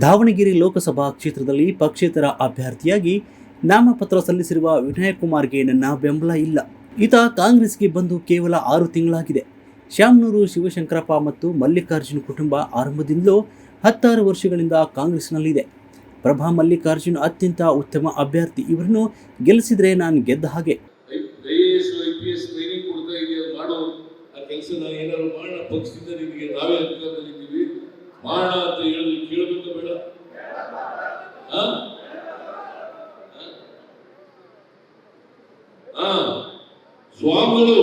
ದಾವಣಗೆರೆ ಲೋಕಸಭಾ ಕ್ಷೇತ್ರದಲ್ಲಿ ಪಕ್ಷೇತರ ಅಭ್ಯರ್ಥಿಯಾಗಿ ನಾಮಪತ್ರ ಸಲ್ಲಿಸಿರುವ ವಿನಯ್ ಕುಮಾರ್ಗೆ ನನ್ನ ಬೆಂಬಲ ಇಲ್ಲ. ಈತ ಕಾಂಗ್ರೆಸ್ಗೆ ಬಂದು ಕೇವಲ ಆರು ತಿಂಗಳಾಗಿದೆ. ಶ್ಯಾಮನೂರು ಶಿವಶಂಕರಪ್ಪ ಮತ್ತು ಮಲ್ಲಿಕಾರ್ಜುನ್ ಕುಟುಂಬ ಆರಂಭದಿಂದಲೂ ಹತ್ತಾರು ವರ್ಷಗಳಿಂದ ಕಾಂಗ್ರೆಸ್ನಲ್ಲಿದೆ. ಪ್ರಭಾ ಮಲ್ಲಿಕಾರ್ಜುನ್ ಅತ್ಯಂತ ಉತ್ತಮ ಅಭ್ಯರ್ಥಿ. ಇವರನ್ನು ಗೆಲ್ಲಿಸಿದ್ರೆ ನಾನು ಗೆದ್ದ ಹಾಗೆ. ಕೆಲಸ ನಾನು ಏನಾದ್ರು ಮಾಡೋಣ ಪಕ್ಷದಿಂದ ನಿಮಗೆ ನಾವೇ ಅಧಿಕಾರದಲ್ಲಿದ್ದೀವಿ. ಮಾಡೋಣ ಅಂತ ಹೇಳಿದ್ರೆ ಸ್ವಾಮಿಗಳು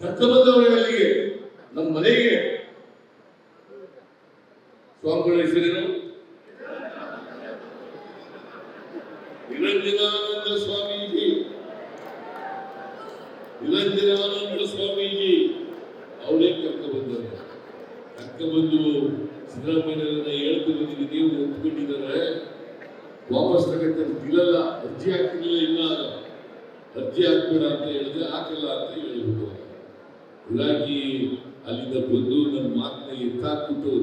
ಕರ್ಕೊಂಡ್ಬಂದವ್ರೆ ಅಲ್ಲಿಗೆ ನಮ್ಮ ಮನೆಗೆ. ಸ್ವಾಮಿಗಳ ಹೆಸರೇನು? ನಿರಂಜನಾನಂದ ಸ್ವಾಮೀಜಿ. ನಿರಂಜನಾನಂದ ಸ್ವಾಮೀಜಿ. ಅವರೇ ಕರ್ಕ ಬಂದರು. ಕರ್ಕ ಬಂದು ಸಿದ್ದರಾಮಯ್ಯನವರನ್ನ ಹೇಳ್ತಿರೋದಿಗೆ ನೀವು ಒಪ್ಪಿಕೊಂಡಿದ್ದಾರೆ ವಾಪಸ್ ತಗೊಂತ ಇಲ್ಲಲ್ಲ, ಅರ್ಜಿ ಹಾಕಿರ್ಲಿಲ್ಲ ಇಲ್ಲ ಅರ್ಜಿ ಹಾಕ್ಬೇಡ ಅಂತ ಹೇಳಿದ್ರೆ ಹಾಕಲ್ಲ ಅಂತ ಹೇಳಿಬಿಟ್ಟು ಹೀಗಾಗಿ ಅಲ್ಲಿಂದ ಬಂದು ನನ್ನ ಮಾತನ್ನ ಎತ್ತಾಕ್ಬಿಟ್ಟು,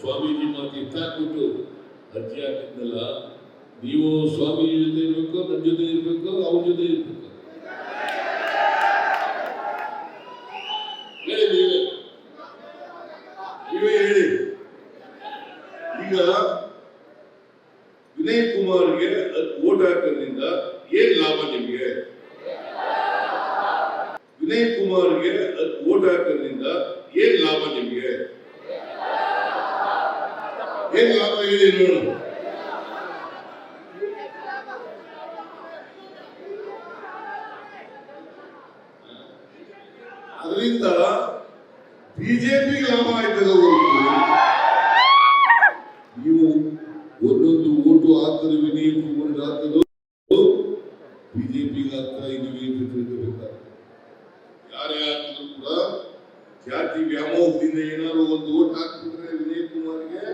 ಸ್ವಾಮೀಜಿ ಮಾತು ಎತ್ತಾಕ್ಬಿಟ್ಟು ಅರ್ಜಿ ಹಾಕಿದ್ನಲ್ಲ, ನೀವು ಸ್ವಾಮೀಜಿ ಜೊತೆ ಇರ್ಬೇಕು ನನ್ನ ಜೊತೆ ಇರ್ಬೇಕು, ಅವ್ರ ಜೊತೆ ಇರ್ಬೇಕು. ನೀವೇ. ಹೇಳಿ. ಈಗ ವಿನಯ್ ಕುಮಾರ್ಗೆ ಓಟ್ ಹಾಕೋದ್ರಿಂದ ಏನ್ ಲಾಭ ನಿಮ್ಗೆ? ವಿನಯ್ ಕುಮಾರ್ಗೆ ಓಟ್ ಹಾಕೋದ್ರಿಂದ ಏನ್ ಲಾಭ ನಿಮ್ಗೆ? ಏನ್ ಲಾಭ ಹೇಳಿ ನೋಡು. ಅದರಿಂದ ಬಿಜೆಪಿ ಲಾಭ ಆಯ್ತದ ನೀವು ಒಂದೊಂದು ಓಟು ಹಾಕಿದ್ರೆ ವಿನಯ್ ಕುಮಾರ್ ಹಾಕಲು ಬಿಜೆಪಿ ಹಾಕ್ತಾ ಇದೀವಿ ಅಂತ ತಿಳ್ಕೋಬೇಕಾದ್ರೆ ಜಾತಿ ವ್ಯಾಮೋಹದಿಂದ ಏನಾದ್ರು ಒಂದು ಓಟ್ ಹಾಕ್ಬಿಟ್ರೆ ವಿನಯ್ ಕುಮಾರ್ಗೆ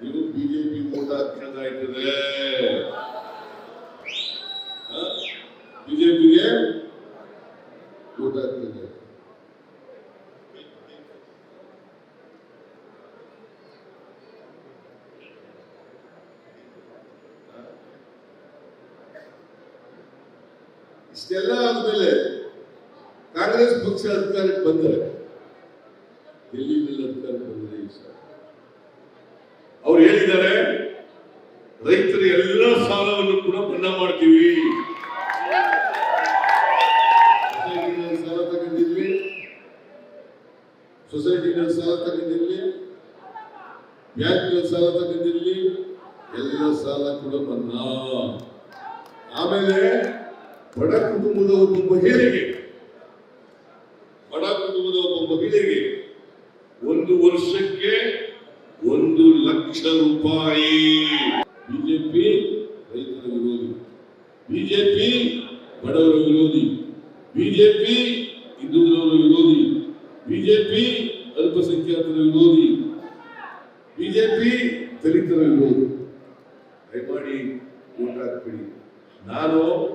ನೀವು ಬಿಜೆಪಿ ಓಟ್ ಹಾಕ್ದಂಗಾಯ್ತದೆ ಬಿಜೆಪಿಗೆ ಓಟ್ ಹಾಕ್ತದೆ ಇಷ್ಟೆಲ್ಲ ಆದ್ಮೇಲೆ ಕಾಂಗ್ರೆಸ್ ಪಕ್ಷ ಅಧಿಕಾರಕ್ಕೆ ಬಂದರೆ ಬಂದರೆ ಈ ಸಲ. ಅವ್ರು ಹೇಳಿದ್ದಾರೆ, ರೈತರ ಎಲ್ಲ ಸಾಲವನ್ನು ಕೂಡ ಮನ್ನಾ ಮಾಡ್ತೀವಿ. ಸಾಲ ತಗೊಂಡಿದ್ವಿ. ಸೊಸೈಟಿನಲ್ಲಿ ಸಾಲ ತಗೊಂಡಿರ್ಲಿ ಬ್ಯಾಂಕ್ಗಳ ಸಾಲ ತಗೊಂಡಿರ್ಲಿ ಎಲ್ಲ ಸಾಲ ಕೂಡ ಮನ್ನಾ. ಆಮೇಲೆ ಬಡ ಕುಟುಂಬದವರು ಮಹಿಳೆಗೆ ರೂಪಾಯಿ ಬಿಜೆಪಿ ರೈತರ ವಿರೋಧಿ. ಬಿಜೆಪಿ ಬಡವರ ವಿರೋಧಿ. ಬಿಜೆಪಿ ಹಿಂದುಳಿದವರ ವಿರೋಧಿ. ಬಿಜೆಪಿ ಅಲ್ಪಸಂಖ್ಯಾತರ ವಿರೋಧಿ. ಬಿಜೆಪಿ ದಲಿತರ ವಿರೋಧಿ. ದಯಮಾಡಿ ಹಾಕ್ಬೇಡಿ. ನಾನು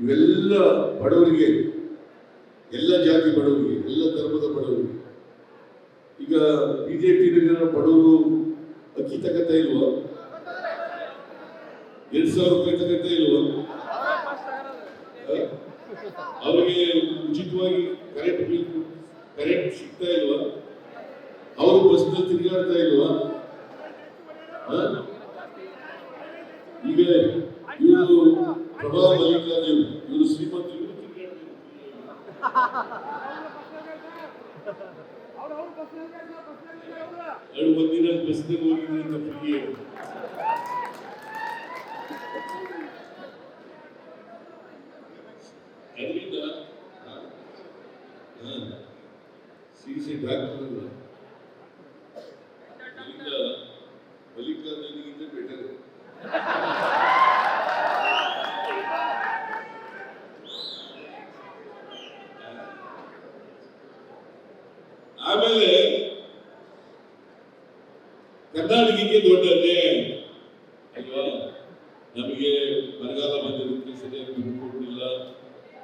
ಇವೆಲ್ಲ ಬಡವರಿಗೆ, ಎಲ್ಲ ಜಾತಿ ಬಡವರಿಗೆ, ಎಲ್ಲ ಧರ್ಮದ ಬಡವರಿಗೆ, ಈಗ ಬಿಜೆಪಿ ಬಡವರು ಅಕ್ಕಿ ತಗತ್ತಾ ಇಲ್ವಾ? ಎರಡ್ ಸಾವಿರ ರೂಪಾಯಿ ತಗತ್ತಾ ಇಲ್ವಾ? ಅವರಿಗೆ ಉಚಿತವಾಗಿ ಕರೆಂಟ್ ಬಿಲ್ ಕರೆಂಟ್ ಸಿಗ್ತಾ ಇಲ್ವಾ? ಅವರು ಬಸ್ನಲ್ಲಿ ತಿರುಗಾಡ್ತಾ ಇಲ್ವಾ? ಈಗ ಇವರು ಪ್ರಭಾ ಮಲ್ಲಿಕಾರ್ಜುನ್, ಇವರು ಶ್ರೀಮಂತರು ಇವರು ತಿರುಗಾಡ್ತಾರೆ ಎರಡು ಒಂದಿನ ಬಸ್ನಲ್ಲಿ ಹೋಗಿದ್ದೀನಿ ಅಂತ ಫ್ರೀ ಅದರಿಂದ ಸಿ ಸಿ ಡಾಕ್ಟರ್ ಅಲ್ಲ ಅದರಿಂದ ಮಲ್ಲಿಕಾರ್ಜುನಿಗಿಂತ ಬೆಟರ್ ಆಮೇಲೆ ಕರ್ನಾಟಕಕ್ಕೆ ದೊಡ್ಡ ಅನ್ಯಾಯ ಅಲ್ವಾ ನಮಗೆ ಬರಗಾಲ ಬಂದಿದ್ದಕ್ಕೆ ಸರಿಯಾಗಿ ದುಡ್ಡು ಕೊಡಲಿಲ್ಲ.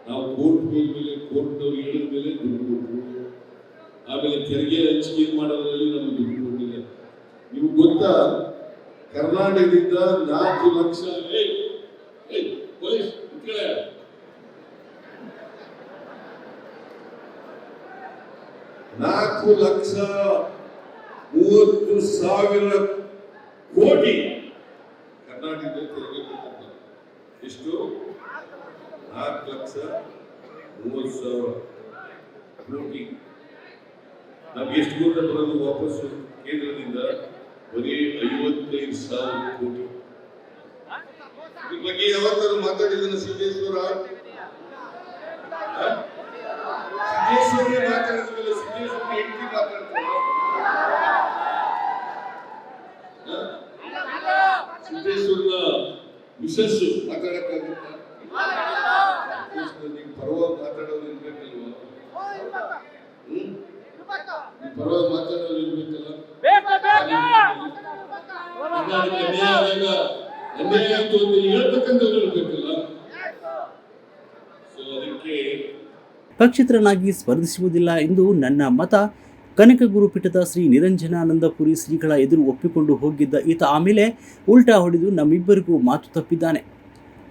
ನಾವು ಕೋರ್ಟ್ ಹೋದ್ಮೇಲೆ ಹೇಳಿದ ಮೇಲೆ ದುಡ್ಡು ಕೊಟ್ಟರು ಆಮೇಲೆ ತೆರಿಗೆ ಹಂಚಿಕೆ ಮಾಡೋದ್ರಲ್ಲಿ ನಮ್ಗೆ ದುಡ್ಡು ಕೊಟ್ಟಿಲ್ಲ ನಿಮ್ಗೆ ಗೊತ್ತಾ? ಕರ್ನಾಟಕದಿಂದ ನಾಲ್ಕು ಲಕ್ಷ. ನಾಲ್ಕು ಲಕ್ಷ ಮೂವತ್ತು ಸಾವಿರ ಕೋಟಿ ಕರ್ನಾಟಕದಲ್ಲಿ ತೆರಿಗೆ. ಎಷ್ಟು? ನಾಲ್ಕು ಲಕ್ಷ ಮೂವತ್ತು ಸಾವಿರ. ಕೋಟಿ ನಮ್ಗೆ ಎಷ್ಟು ಕೋಟಿ ಬರೋದು ವಾಪಸ್ಸು? ಕೇಂದ್ರದಿಂದ ಬರೀ ಐವತ್ತೈದು ಸಾವಿರ ಕೋಟಿ. ಬಗ್ಗೆ ಯಾವತ್ತಾರು ಮಾತಾಡಿದ ಸಿದ್ದೇಶ್ವರ? ಸಿದ್ದೇಶ್ವರ ಮಾತಾಡಿದ್ಮೇಲೆ ಸಿದ್ದೇಶ್ವರ ಹೆಂಡತಿ ಮಾತಾಡ್ತಾರೆ ಮಿಸಸ್ ಮಾತಾಡಕ್ಕಾಗುತ್ತಾ? ಪರವಾಗಿ ಮಾತಾಡೋದು ಇರ್ಬೇಕಲ್ವಾ? ಪರವಾಗಿ ಮಾತಾಡೋದು ಇರ್ಬೇಕಲ್ಲ? ಕರ್ನಾಟಕ ನ್ಯಾಯ ಆಯೋಗ ಅನ್ಯಾಯ ಆಯ್ತು ಅಂತ ಹೇಳ್ತಕ್ಕಂಥವ್ರು ಇರ್ಬೇಕಲ್ಲ? ಸೊ ಅದಕ್ಕೆ ಪಕ್ಷೇತರನಾಗಿ ಸ್ಪರ್ಧಿಸುವುದಿಲ್ಲ ಎಂದು ನನ್ನ ಮತ. ಕನಕಗುರು ಗುರುಪೀಠದ ಶ್ರೀ ನಿರಂಜನಾನಂದಪುರಿ ಶ್ರೀಗಳ ಎದುರು ಒಪ್ಪಿಕೊಂಡು ಹೋಗಿದ್ದ ಈತ ಆಮೇಲೆ ಉಲ್ಟಾ ಹೊಡೆದು ನಮ್ಮಿಬ್ಬರಿಗೂ ಮಾತು ತಪ್ಪಿದ್ದಾನೆ.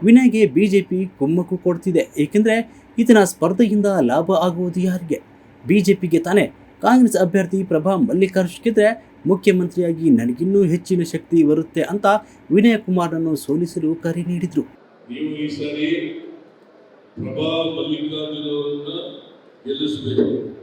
ವಿನಯ್ಗೆ ಬಿ ಜೆ ಪಿ ಕುಮ್ಮಕ್ಕು ಕೊಡ್ತಿದೆ, ಏಕೆಂದರೆ ಈತನ ಸ್ಪರ್ಧೆಯಿಂದ ಲಾಭ ಆಗುವುದು ಯಾರಿಗೆ? ಬಿ ಜೆ ಪಿಗೆ ತಾನೇ ಕಾಂಗ್ರೆಸ್ ಅಭ್ಯರ್ಥಿ ಪ್ರಭಾ ಮಲ್ಲಿಕಾರ್ಜುನ್ಗಿದ್ರೆ ಮುಖ್ಯಮಂತ್ರಿಯಾಗಿ ನನಗಿನ್ನೂ ಹೆಚ್ಚಿನ ಶಕ್ತಿ ಬರುತ್ತೆ ಅಂತ ವಿನಯ್ ಕುಮಾರ್ನನ್ನು ಸೋಲಿಸಲು ಕರೆ ನೀಡಿದರು. ಈ ಪ್ರಭಾ ಗೆಲ್ಲಿಸಬೇಕು.